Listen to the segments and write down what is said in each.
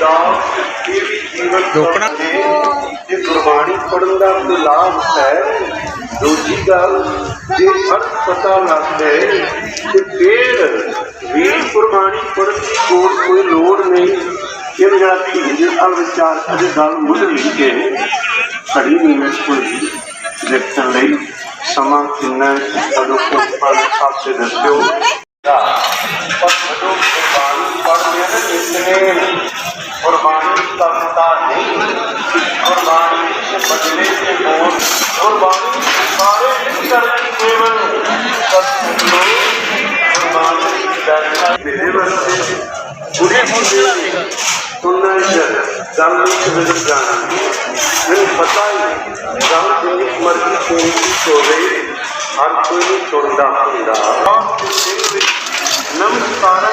ਦਾ ਇਹ ਵੀ ਜੀਵਨ ਰੋਕਣਾ। ਜੇ ਗੁਰਬਾਣੀ ਪੜਨ ਦਾ ਕੋਈ ਲਾਭ ਹੈ? ਦੂਜੀ ਗੱਲ, ਜੇ ਅਰਥ ਪਤਾ ਲੱਗਦਾ ਹੈ ਤੇ ਫਿਰ ਵੀ ਗੁਰਬਾਣੀ ਪੜਨ ਦੀ ਕੋਈ ਲੋੜ ਨਹੀਂ ਇਹ ਜਿਹੜਾ ਧੀਰੇ ਨਾਲ ਵਿਚਾਰ ਅਜੇ ਗੱਲ ਮੁੱਢ ਲਿਖ ਕੇ ਖੜੀ ਨਹੀਂ ਮੈਂ ਦੇਖਣ ਲਈ ਸਮਾਂ ਕਿੰਨਾ ਕਦੋਂ ਕੋਲ ਪੜ ਸਾਥੇ ਦੱਸਿਓ। مجھ پتا مرضی نمسارا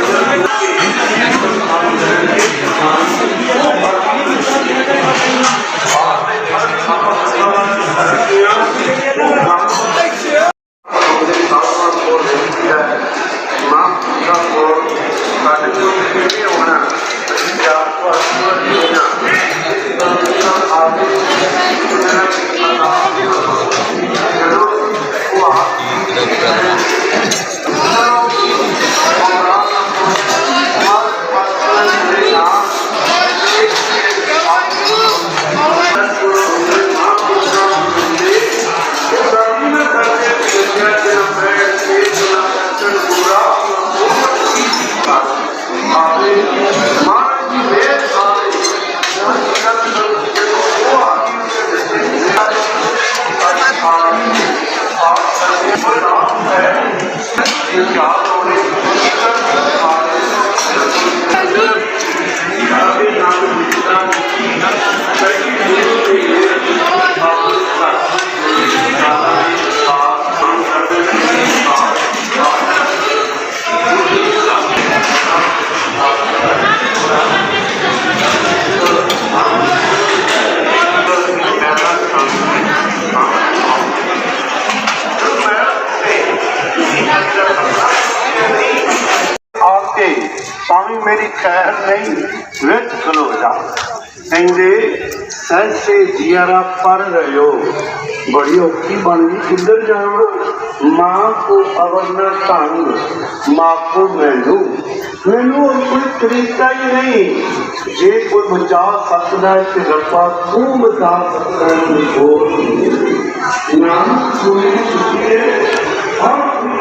por la atención que me una ਭਾਵੇਂ ਮੇਰੀ ਖੈਰ ਨਹੀਂ ਵਿੱਚ ਖਲੋ ਜਾ ਕਹਿੰਦੇ ਸਹਿਸੇ ਜੀਆਰਾ ਪਰ ਰਿਓ ਬੜੀ ਔਖੀ ਬਣ ਗਈ ਕਿੱਧਰ ਜਾਵਾਂ ਮਾਂ ਕੋ ਅਵਰਨ ਢੰਗ ਮਾਂ ਕੋ ਮੈਨੂੰ ਮੈਨੂੰ ਹੋਰ ਕੋਈ ਤਰੀਕਾ ਹੀ ਨਹੀਂ ਜੇ ਕੋਈ ਬਚਾ ਸਕਦਾ ਹੈ ਤੇ ਰੱਬਾ ਤੂੰ ਬਚਾ ਸਕਦਾ ਹੈ ਕੋਈ ਹੋਰ ਨਹੀਂ। ਨਾਮ ਕੋਈ ਸੁਖੀ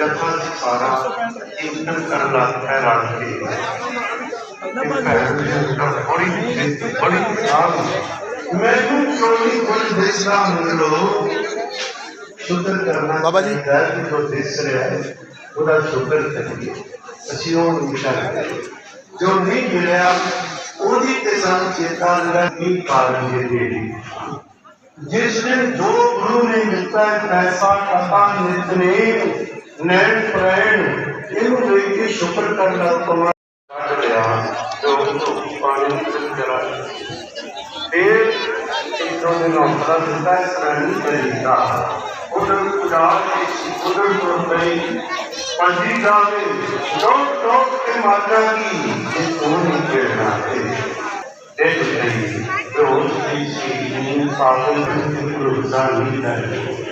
ਘਾਟ ਗੁਰੂ ਸਾਹਿਬ ਪਹੁੰਚੇ ਜਥਾ ਸਾਰਾ ਕੀਰਤਨ ਕਰਨ ਲੱਗ ਪਿਆ ਰਲ ਕੇ ਬੜੀ ਬੜੀ ਆਮ ਮੈਨੂੰ ਕੋਈ ਕੋਈ ਦੇਸਾ ਮਿਲੋ ਸ਼ੁਕਰ ਕਰਨਾ ਬਾਬਾ ਜੀ। ਚਾਹੀਦਾ ਹੈ ਕਿ ਜੋ ਦਿਸ ਰਿਹਾ ਹੈ ਉਹਦਾ ਸ਼ੁਕਰ ਕਰੀਏ ਅਸੀਂ ਉਹ ਨਹੀਂ ਕਰਦੇ ਜੋ ਨਹੀਂ ਮਿਲਿਆ ਉਹਦੀ ਤੇ ਸਾਨੂੰ ਚੇਤਾ ਜਿਹੜਾ ਕੀ ਕਾਰਨ ਜੇ ਦੇਣੀ ਜਿਸ ਨੇ ਜੋ ਗੁਰੂ ਨੇ ਦਿੱਤਾ ਹੈ ਪੈਸਾ ਕਥਾ ਨਿਤਨੇਮ ਨੈਣ ਪ੍ਰੈਣ ਇਹਨੂੰ ਦੇਖ ਕੇ ਸ਼ੁਕਰ ਕਰਨਾ ਤੁਮਾ ਕੱਢ ਲਿਆ ਜੋ ਤੋਂ ਪਾਣੀ ਨਿਕਲ ਚਲਾ ਫਿਰ ਇਤੋਂ ਦੇ ਨੌਕਰਾਂ ਦਿੱਤਾ ਇਸ ਤਰ੍ਹਾਂ ਨਹੀਂ ਕਰੀਦਾ ਉਧਰ ਉਡਾਰ ਕੇ ਉਧਰ ਤੋਂ ਪਈ ਪੰਜੀ ਜਾਵੇ ਲੋਕ ਲੋਕ ਕੇ ਮਾਤਾ ਕੀ ਇਹ ਤੋਂ ਨਹੀਂ ਕਿਰਨਾ ਹੈ ਦੇਖ ਲਈ ਰੋਜ਼ ਦੀ ਸੀ ਪਾਗਲ ਦੀ ਰੋਜ਼ਾ ਨਹੀਂ ਕਰਦੇ ਇਹ ਰਸਤਾ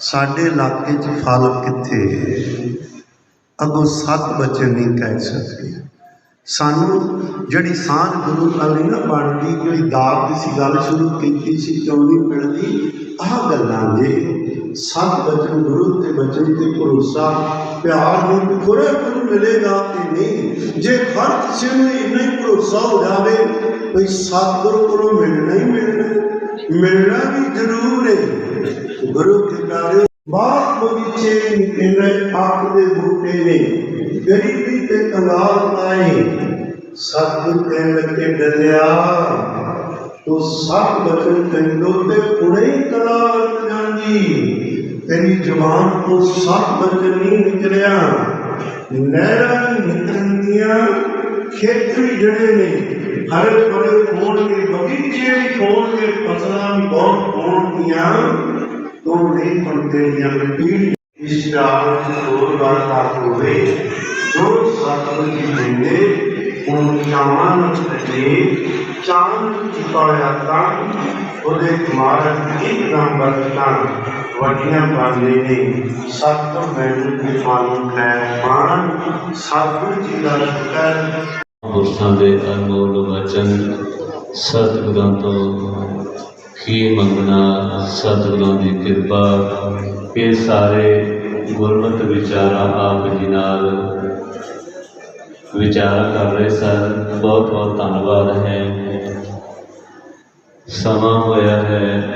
ਸਾਡੇ ਇਲਾਕੇ 'ਚ ਫਲ ਕਿੱਥੇ? ਅਗੋ ਸੱਤ ਬਚਨ ਨਹੀਂ ਕਹਿ ਸਕਦੇ ਸਾਨੂੰ ਜਿਹੜੀ ਸਾਂਝ ਗੁਰੂ ਨਾਲ ਨਾ ਬਣਦੀ ਜਿਹੜੀ ਦਾਤ ਦੀ ਸੀ, ਗੱਲ ਸ਼ੁਰੂ ਕੀਤੀ ਸੀ ਕਿਉਂ ਨਹੀਂ ਮਿਲਦੀ ਆਹ ਗੱਲਾਂ ਦੇ ਸਤ ਬਚਨ ਗੁਰੂ ਤੇ ਬਚਨ ਤੇ ਭਰੋਸਾ, ਪਿਆਰ ਨੂੰ ਥੋੜਾ ਕੁਝ ਮਿਲੇਗਾ ਤੇ ਨਹੀਂ? ਜੇ ਹਰ ਕਿਸੇ ਨੂੰ ਇੰਨਾ ਹੀ ਭਰੋਸਾ ਹੋ ਜਾਵੇ ਵੀ ਸਤਿਗੁਰੂ ਕੋਲੋਂ ਮਿਲਣਾ ਹੀ ਮਿਲਣਾ। ਮਿਲਣਾ ਵੀ ਜ਼ਰੂਰ ਹੈ। ਗੁਰੂ ਕੇ ਬਾਗ ਬਗੀਚੇ ਨਿਕਲੇ ਆਪ ਦੇ ਬੂਟੇ ਨੇ। ਗਰੀਬੀ ਤੇ ਕੰਗਾਲ ਪਾਏ ਸਤਿਗੁਰ ਕਹਿਣ ਲੱਗੇ, ਡਲਿਆ, ਤੋ ਸਤ ਬਚਨ ਤੈਨੂੰ ਤੇ ਪੁਣੇ ਹੀ ਜਾਂਦੀ ਤੇਰੀ ਜ਼ੁਬਾਨ ਤੋਂ ਸਤ ਬਚਨ ਨਹੀਂ ਨਿਕਲਿਆ। ਨਹਿਰਾਂ ਨਹੀਂ ਨਿਕਲਦੀਆਂ ਖੇਤਰੀ ਜਿਹੜੇ ਨੇ, ਹਰੇ ਭਰੇ ਬਗੀਚੇ ਵੀ ਹੋਣਗੇ, ਫਸਲਾਂ ਵੀ ਬਹੁਤ ਹੋਣਗੀਆਂ। ਤੋਂ ਨਹੀਂ ਪੰਤੇ ਦੀਆਂ ਪੀੜੀ ਇਸ ਦਾ ਹੋਰ ਵਾਰ ਬਾਤ ਹੋਵੇ ਜੋ ਸਤਿਗੁਰ ਜੀ ਦਿੰਦੇ ਉਹ ਚਾਵਾਂ ਤੇ ਚਾਂਦ ਚੁਕਾਇਆ ਤਾਂ ਉਹਦੇ ਮਾਰਗ ਇੱਕ ਨਾਮ ਵਰਤਾਂ ਵੱਡੀਆਂ ਬਾਣੇ ਨੇ। ਸਤ ਮੈਨੂੰ ਕੀ ਮਾਲੂਮ ਹੈ ਮਾਨ ਸਤਿਗੁਰ ਜੀ ਦਾ ਸ਼ੁਕਰ। ਪੁਰਸ਼ਾਂ ਦੇ ਅਨਮੋਲ ਵਚਨ ਸਤਿਗੁਰਾਂ ਤੋਂ ਕੀ ਮੰਗਣਾ, ਸਤਿਗੁਰਾਂ ਦੀ ਕਿਰਪਾ, ਇਹ ਸਾਰੇ ਗੁਰਮਤਿ ਵਿਚਾਰਾਂ ਆਪ ਜੀ ਨਾਲ ਵਿਚਾਰਾ ਕਰ ਰਹੇ ਸਨ। ਬਹੁਤ ਬਹੁਤ ਧੰਨਵਾਦ ਹੈ। ਸਮਾਂ ਹੋਇਆ ਹੈ।